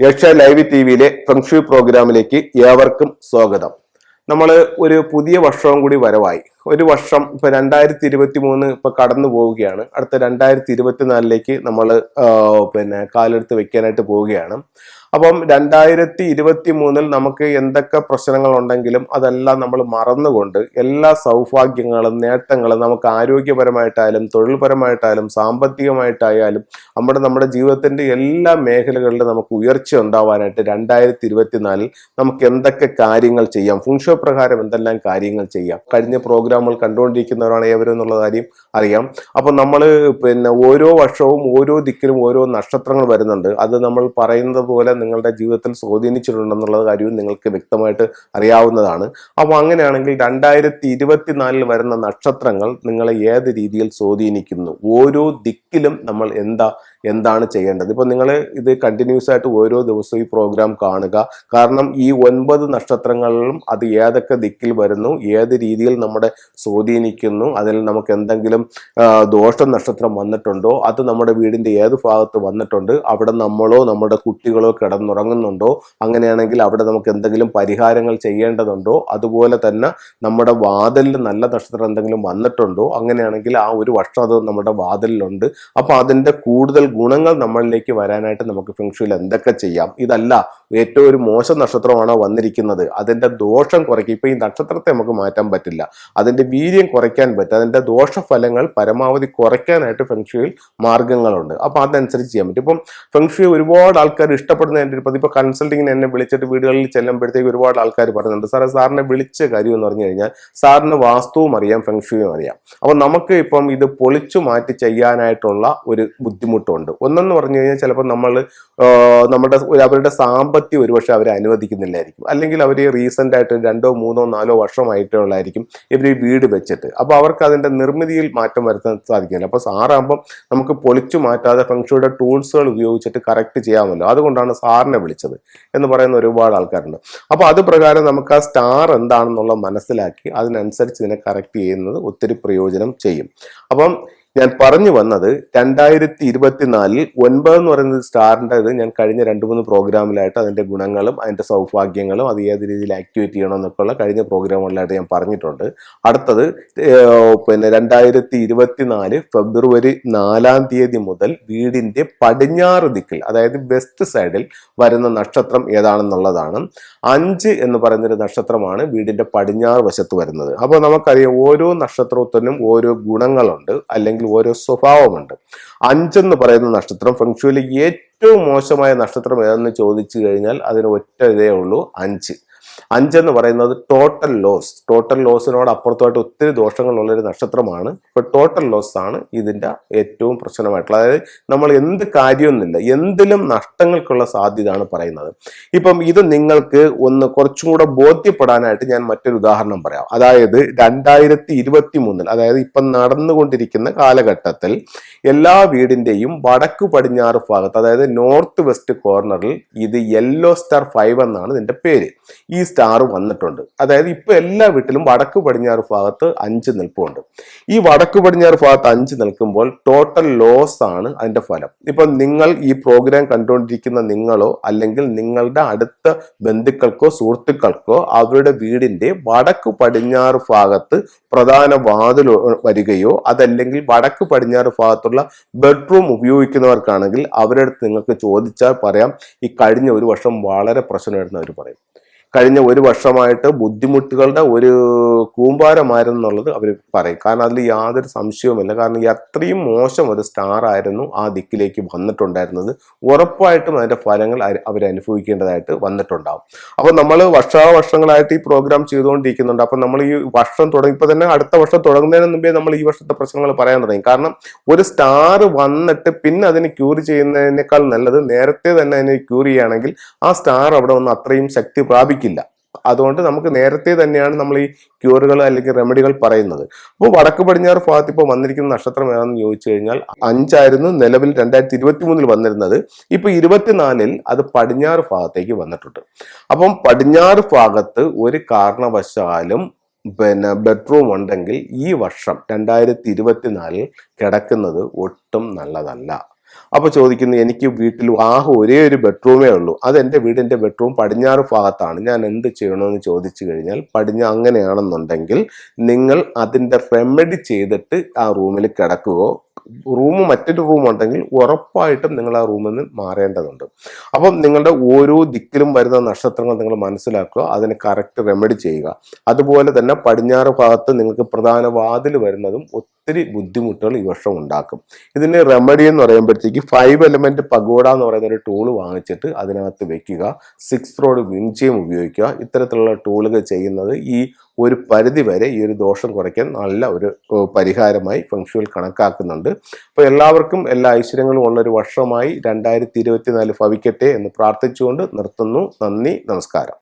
യക്ഷ live T വിയിലെ feng shui പ്രോഗ്രാമിലേക്ക് ഏവർക്കും സ്വാഗതം. നമ്മൾ ഒരു പുതിയ വർഷവും കൂടി വരവായി. ഒരു വർഷം ഇപ്പൊ രണ്ടായിരത്തി ഇരുപത്തി മൂന്ന് ഇപ്പൊ കടന്നു പോവുകയാണ്. അടുത്ത രണ്ടായിരത്തി ഇരുപത്തിനാലിലേക്ക് നമ്മൾ പിന്നെ കാലെടുത്ത് വെക്കാനായിട്ട് പോവുകയാണ്. അപ്പം രണ്ടായിരത്തി ഇരുപത്തി മൂന്നിൽ നമുക്ക് എന്തൊക്കെ പ്രശ്നങ്ങൾ ഉണ്ടെങ്കിലും അതെല്ലാം നമ്മൾ മറന്നുകൊണ്ട് എല്ലാ സൗഭാഗ്യങ്ങളും നേട്ടങ്ങളും നമുക്ക് ആരോഗ്യപരമായിട്ടായാലും തൊഴിൽപരമായിട്ടായാലും സാമ്പത്തികമായിട്ടായാലും നമ്മുടെ നമ്മുടെ ജീവിതത്തിന്റെ എല്ലാ മേഖലകളിലും നമുക്ക് ഉയർച്ച ഉണ്ടാവാനായിട്ട് രണ്ടായിരത്തി ഇരുപത്തിനാലിൽ നമുക്ക് എന്തൊക്കെ കാര്യങ്ങൾ ചെയ്യാം? ഫുൺഷോ പ്രകാരം എന്തെല്ലാം കാര്യങ്ങൾ ചെയ്യാം? കഴിഞ്ഞ പ്രോഗ്രാമുകൾ കണ്ടുകൊണ്ടിരിക്കുന്നവരാണ് ഏവരും എന്നുള്ള കാര്യം അറിയാം. അപ്പം നമ്മൾ പിന്നെ ഓരോ വർഷവും ഓരോ ദിക്കിലും ഓരോ നക്ഷത്രങ്ങൾ വരുന്നുണ്ട്. അത് നമ്മൾ പറയുന്നത് പോലെ നിങ്ങളുടെ ജീവിതത്തിൽ സ്വാധീനിച്ചിട്ടുണ്ടെന്നുള്ള കാര്യവും നിങ്ങൾക്ക് വ്യക്തമായിട്ട് അറിയാവുന്നതാണ്. അപ്പോൾ അങ്ങനെയാണെങ്കിൽ രണ്ടായിരത്തി ഇരുപത്തിനാലിൽ വരുന്ന നക്ഷത്രങ്ങൾ നിങ്ങളെ ഏത് രീതിയിൽ സ്വാധീനിക്കുന്നു? ഓരോ ദിക്കിലും നമ്മൾ എന്താ എന്താണ് ചെയ്യേണ്ടത്? ഇപ്പൊ നിങ്ങൾ ഇത് കണ്ടിന്യൂസ് ആയിട്ട് ഓരോ ദിവസവും ഈ പ്രോഗ്രാം കാണുക. കാരണം ഈ ഒൻപത് നക്ഷത്രങ്ങളിലും അത് ഏതൊക്കെ ദിക്കിൽ വരുന്നു ഏത് രീതിയിൽ നമ്മുടെ സ്വാധീനിക്കുന്നു അതിൽ നമുക്ക് എന്തെങ്കിലും ദോഷ നക്ഷത്രം വന്നിട്ടുണ്ടോ അത് നമ്മുടെ വീടിന്റെ ഏത് ഭാഗത്ത് വന്നിട്ടുണ്ട് അവിടെ നമ്മളോ നമ്മുടെ കുട്ടികളോ കിടന്നുറങ്ങുന്നുണ്ടോ അങ്ങനെയാണെങ്കിൽ അവിടെ നമുക്ക് എന്തെങ്കിലും പരിഹാരങ്ങൾ ചെയ്യേണ്ടതുണ്ടോ അതുപോലെ തന്നെ നമ്മുടെ വാതിലിൽ നല്ല നക്ഷത്രം എന്തെങ്കിലും വന്നിട്ടുണ്ടോ അങ്ങനെയാണെങ്കിൽ ആ ഒരു വർഷം അത് നമ്മുടെ വാതിലിലുണ്ട്. അപ്പോൾ അതിന്റെ കൂടുതൽ ഗുണങ്ങൾ നമ്മളിലേക്ക് വരാനായിട്ട് നമുക്ക് ഫെങ്ഷുയിൽ എന്തൊക്കെ ചെയ്യാം? ഇതല്ല ഏറ്റവും ഒരു മോശം നക്ഷത്രമാണോ വന്നിരിക്കുന്നത്? അതിന്റെ ദോഷം കുറയ്ക്കുക ഇപ്പം ഈ നക്ഷത്രത്തെ നമുക്ക് മാറ്റാൻ പറ്റില്ല. അതിന്റെ വീര്യം കുറയ്ക്കാൻ പറ്റും. അതിന്റെ ദോഷഫലങ്ങൾ പരമാവധി കുറയ്ക്കാനായിട്ട് ഫെങ്ഷുയിൽ മാർഗങ്ങളുണ്ട്. അപ്പോൾ അതനുസരിച്ച് ചെയ്യാൻ പറ്റും. ഇപ്പം ഫെങ്ഷുയെ ഒരുപാട് ആൾക്കാർ ഇഷ്ടപ്പെടുന്നതിന്റെ ഇപ്പം ഇപ്പോൾ കൺസൾട്ടിങ്ങിന് എന്നെ വിളിച്ചിട്ട് വീടുകളിൽ ചെല്ലുമ്പോഴത്തേക്ക് ഒരുപാട് ആൾക്കാർ പറയുന്നുണ്ട് സാറേ സാറിനെ വിളിച്ച കാര്യം എന്ന് പറഞ്ഞു കഴിഞ്ഞാൽ സാറിന് വാസ്തുവും അറിയാം ഫെങ്ഷുയും അറിയാം. അപ്പോൾ നമുക്ക് ഇപ്പം ഇത് പൊളിച്ചു മാറ്റി ചെയ്യാനായിട്ടുള്ള ഒരു ബുദ്ധിമുട്ടുണ്ട്. ഒന്നെന്ന് പറഞ്ഞു കഴിഞ്ഞാൽ ചിലപ്പോൾ നമ്മൾ നമ്മുടെ അവരുടെ സാമ്പത്തികം ഒരുപക്ഷെ അവരെ അനുവദിക്കുന്നില്ലായിരിക്കും. അല്ലെങ്കിൽ അവർ റീസെന്റ് ആയിട്ട് രണ്ടോ മൂന്നോ നാലോ വർഷമായിട്ടുള്ളതായിരിക്കും ഇവർ ഈ വീട് വെച്ചിട്ട്. അപ്പോൾ അവർക്ക് അതിന്റെ നിർമ്മിതിയിൽ മാറ്റം വരുത്താൻ സാധിക്കില്ല. അപ്പോൾ സാറാകുമ്പം നമുക്ക് പൊളിച്ചു മാറ്റാതെ ഫംഗ്ഷയുടെ ടൂൾസുകൾ ഉപയോഗിച്ചിട്ട് കറക്റ്റ് ചെയ്യാമല്ലോ. അതുകൊണ്ടാണ് സാറിനെ വിളിച്ചത് എന്ന് പറയുന്ന ഒരുപാട് ആൾക്കാരുണ്ട്. അപ്പോൾ അത് പ്രകാരം നമുക്ക് ആ സ്റ്റാർ എന്താണെന്നുള്ള മനസ്സിലാക്കി അതിനനുസരിച്ച് ഇതിനെ കറക്റ്റ് ചെയ്യുന്നത് ഒത്തിരി പ്രയോജനം ചെയ്യും. അപ്പം ഞാൻ പറഞ്ഞു വന്നത് രണ്ടായിരത്തി ഇരുപത്തിനാലിൽ ഒൻപത് എന്ന് പറയുന്നത് സ്റ്റാറിന്റെ ഇത് ഞാൻ കഴിഞ്ഞ രണ്ട് മൂന്ന് പ്രോഗ്രാമിലായിട്ട് അതിന്റെ ഗുണങ്ങളും അതിന്റെ സൗഭാഗ്യങ്ങളും അത് ഏത് രീതിയിൽ ആക്ടിവേറ്റ് ചെയ്യണം എന്നൊക്കെയുള്ള കഴിഞ്ഞ പ്രോഗ്രാമുകളിലായിട്ട് ഞാൻ പറഞ്ഞിട്ടുണ്ട്. അടുത്തത് പിന്നെ രണ്ടായിരത്തി ഇരുപത്തിനാല് ഫെബ്രുവരി നാലാം തീയതി മുതൽ വീടിന്റെ പടിഞ്ഞാറ് ദിക്കിൽ അതായത് വെസ്റ്റ് സൈഡിൽ വരുന്ന നക്ഷത്രം ഏതാണെന്നുള്ളതാണ്. അഞ്ച് എന്ന് പറയുന്നൊരു നക്ഷത്രമാണ് വീടിന്റെ പടിഞ്ഞാറ് വശത്ത് വരുന്നത്. അപ്പോൾ നമുക്കറിയാം ഓരോ നക്ഷത്രത്തിനും ഓരോ ഗുണങ്ങളുണ്ട്. അല്ലെങ്കിൽ ഓരോ സ്വഭാവമുണ്ട്. അഞ്ചെന്ന് പറയുന്ന നക്ഷത്രം ഫെങ്ഷുവിലെ ഏറ്റവും മോശമായ നക്ഷത്രം ഏതെന്ന് ചോദിച്ചു കഴിഞ്ഞാൽ അതിന് ഒറ്റ ഇതേ ഉള്ളൂ അഞ്ച്. അഞ്ചെന്ന് പറയുന്നത് ടോട്ടൽ ലോസ് ടോട്ടൽ ലോസിനോട് അപ്പുറത്തുമായിട്ട് ഒത്തിരി ദോഷങ്ങളുള്ള ഒരു നക്ഷത്രമാണ്. ഇപ്പൊ ടോട്ടൽ ലോസ് ആണ് ഇതിന്റെ ഏറ്റവും പ്രശ്നമായിട്ടുള്ളത്. അതായത് നമ്മൾ എന്ത് കാര്യമൊന്നുമില്ല എന്തിലും നഷ്ടങ്ങൾക്കുള്ള സാധ്യതയാണ് പറയുന്നത്. ഇപ്പം ഇത് നിങ്ങൾക്ക് ഒന്ന് കുറച്ചും കൂടെ ബോധ്യപ്പെടാനായിട്ട് ഞാൻ മറ്റൊരു ഉദാഹരണം പറയാം. അതായത് രണ്ടായിരത്തി ഇരുപത്തി മൂന്നിൽ അതായത് ഇപ്പം നടന്നുകൊണ്ടിരിക്കുന്ന കാലഘട്ടത്തിൽ എല്ലാ വീടിന്റെയും വടക്ക് പടിഞ്ഞാറ് ഭാഗത്ത് അതായത് നോർത്ത് വെസ്റ്റ് കോർണറിൽ ഇത് യെല്ലോ സ്റ്റാർ ഫൈവ് എന്നാണ് ഇതിന്റെ പേര്. ഈ സ്റ്റാർ വന്നിട്ടുണ്ട്. അതായത് ഇപ്പൊ എല്ലാ വീട്ടിലും വടക്ക് പടിഞ്ഞാറ് ഭാഗത്ത് അഞ്ച് നിൽപ്പുണ്ട്. ഈ വടക്ക് പടിഞ്ഞാറ് ഭാഗത്ത് അഞ്ച് നിൽക്കുമ്പോൾ ടോട്ടൽ ലോസ് ആണ് അതിന്റെ ഫലം. ഇപ്പൊ നിങ്ങൾ ഈ പ്രോഗ്രാം കണ്ടുകൊണ്ടിരിക്കുന്ന നിങ്ങളോ അല്ലെങ്കിൽ നിങ്ങളുടെ അടുത്ത ബന്ധുക്കൾക്കോ സുഹൃത്തുക്കൾക്കോ അവരുടെ വീടിന്റെ വടക്ക് പടിഞ്ഞാറ് ഭാഗത്ത് പ്രധാന വാതിൽ വരികയോ അതല്ലെങ്കിൽ വടക്ക് പടിഞ്ഞാറ് ഭാഗത്തുള്ള ബെഡ്റൂം ഉപയോഗിക്കുന്നവർക്കാണെങ്കിൽ അവരുടെ അടുത്ത് നിങ്ങൾക്ക് ചോദിച്ചാൽ പറയാം ഈ കഴിഞ്ഞ ഒരു വർഷം വളരെ പ്രശ്നമായിരുന്നു അവർ പറയും. കഴിഞ്ഞ ഒരു വർഷമായിട്ട് ബുദ്ധിമുട്ടുകളുടെ ഒരു കൂമ്പാരമായിരുന്നു എന്നുള്ളത് അവർ പറയും. കാരണം അതിൽ യാതൊരു സംശയവുമില്ല. കാരണം അത്രയും മോശം ഒരു സ്റ്റാർ ആയിരുന്നു ആ ദിക്കിലേക്ക് വന്നിട്ടുണ്ടായിരുന്നത്. ഉറപ്പായിട്ടും അതിന്റെ ഫലങ്ങൾ അവർ അനുഭവിക്കേണ്ടതായിട്ട് വന്നിട്ടുണ്ടാവും. അപ്പോൾ നമ്മൾ വർഷാവർഷങ്ങളായിട്ട് ഈ പ്രോഗ്രാം ചെയ്തുകൊണ്ടിരിക്കുന്നുണ്ട്. അപ്പം നമ്മൾ ഈ വർഷം തുടങ്ങി ഇപ്പോൾ തന്നെ അടുത്ത വർഷം തുടങ്ങുന്നതിന് മുമ്പേ നമ്മൾ ഈ വർഷത്തെ പ്രശ്നങ്ങൾ പറയാൻ തുടങ്ങി. കാരണം ഒരു സ്റ്റാർ വന്നിട്ട് പിന്നെ അതിനെ ക്യൂർ ചെയ്യുന്നതിനേക്കാൾ നല്ലത് നേരത്തെ തന്നെ അതിനെ ക്യൂർ ചെയ്യുകയാണെങ്കിൽ ആ സ്റ്റാർ അവിടെ വന്ന് അത്രയും ശക്തി പ്രാപിക്കില്ല അതുകൊണ്ട് നമുക്ക് നേരത്തെ തന്നെയാണ് നമ്മൾ ഈ ക്യൂറുകൾ അല്ലെങ്കിൽ റെമഡികൾ പറയുന്നത്. അപ്പോൾ വടക്ക് പടിഞ്ഞാറ് ഭാഗത്ത് ഇപ്പോൾ വന്നിരിക്കുന്ന നക്ഷത്രം ഏതാണെന്ന് ചോദിച്ചു കഴിഞ്ഞാൽ അഞ്ചായിരുന്നു നിലവിൽ രണ്ടായിരത്തി ഇരുപത്തി മൂന്നിൽ വന്നിരുന്നത്. ഇപ്പോൾ ഇരുപത്തിനാലിൽ അത് പടിഞ്ഞാറ് ഭാഗത്തേക്ക് വന്നിട്ടുണ്ട്. അപ്പം പടിഞ്ഞാറ് ഭാഗത്ത് ഒരു കാരണവശാലും പിന്നെ ബെഡ്റൂം ഉണ്ടെങ്കിൽ ഈ വർഷം രണ്ടായിരത്തി ഇരുപത്തിനാലിൽ കിടക്കുന്നത് ഒട്ടും നല്ലതല്ല. അപ്പോൾ ചോദിക്കുന്നു എനിക്ക് വീട്ടിൽ ആകെ ഒരേ ഒരു ബെഡ്റൂമേ ഉള്ളൂ. അത് എന്റെ വീടിന്റെ ബെഡ്റൂം പടിഞ്ഞാറ് ഭാഗത്താണ്. ഞാൻ എന്ത് ചെയ്യണമെന്ന് ചോദിച്ചു കഴിഞ്ഞാൽ പടിഞ്ഞ അങ്ങനെയാണെന്നുണ്ടെങ്കിൽ നിങ്ങൾ അതിന്റെ റെമഡി ചെയ്തിട്ട് ആ റൂമിൽ കിടക്കുകയോ റൂം മറ്റൊരു റൂം ഉണ്ടെങ്കിൽ ഉറപ്പായിട്ടും നിങ്ങൾ ആ റൂമിൽ നിന്ന് മാറേണ്ടതുണ്ട്. അപ്പം നിങ്ങളുടെ ഓരോ ദിക്കിലും വരുന്ന നക്ഷത്രങ്ങൾ നിങ്ങൾ മനസ്സിലാക്കുക അതിന് കറക്റ്റ് റെമഡി ചെയ്യുക. അതുപോലെ തന്നെ പടിഞ്ഞാറ് ഭാഗത്ത് നിങ്ങൾക്ക് പ്രധാന വാതിൽ വരുന്നതും ഒത്തിരി ബുദ്ധിമുട്ടുകൾ ഈ വർഷം ഉണ്ടാക്കും. ഇതിന് റെമഡി എന്ന് പറയുമ്പോഴത്തേക്ക് ഫൈവ് എലമെന്റ് പഗോഡ എന്ന് പറയുന്ന ഒരു ടൂൾ വാങ്ങിച്ചിട്ട് അതിനകത്ത് വെക്കുക. സിക്സ് റോഡ് വിൻചയം ഉപയോഗിക്കുക. ഇത്തരത്തിലുള്ള ടൂളുകൾ ചെയ്യുന്നത് ഈ ഒരു പരിധി വരെ ഈ ഒരു ദോഷം കുറയ്ക്കാൻ നല്ല ഒരു പരിഹാരമായി ഫംഗ്ഷുവൽ കണക്കാക്കുന്നുണ്ട്. അപ്പോൾ എല്ലാവർക്കും എല്ലാ ഐശ്വര്യങ്ങളും ഉള്ള ഒരു വർഷമായി രണ്ടായിരത്തി ഇരുപത്തിനാല് ഭവിക്കട്ടെ എന്ന് പ്രാർത്ഥിച്ചുകൊണ്ട് നിർത്തുന്നു. നന്ദി നമസ്കാരം.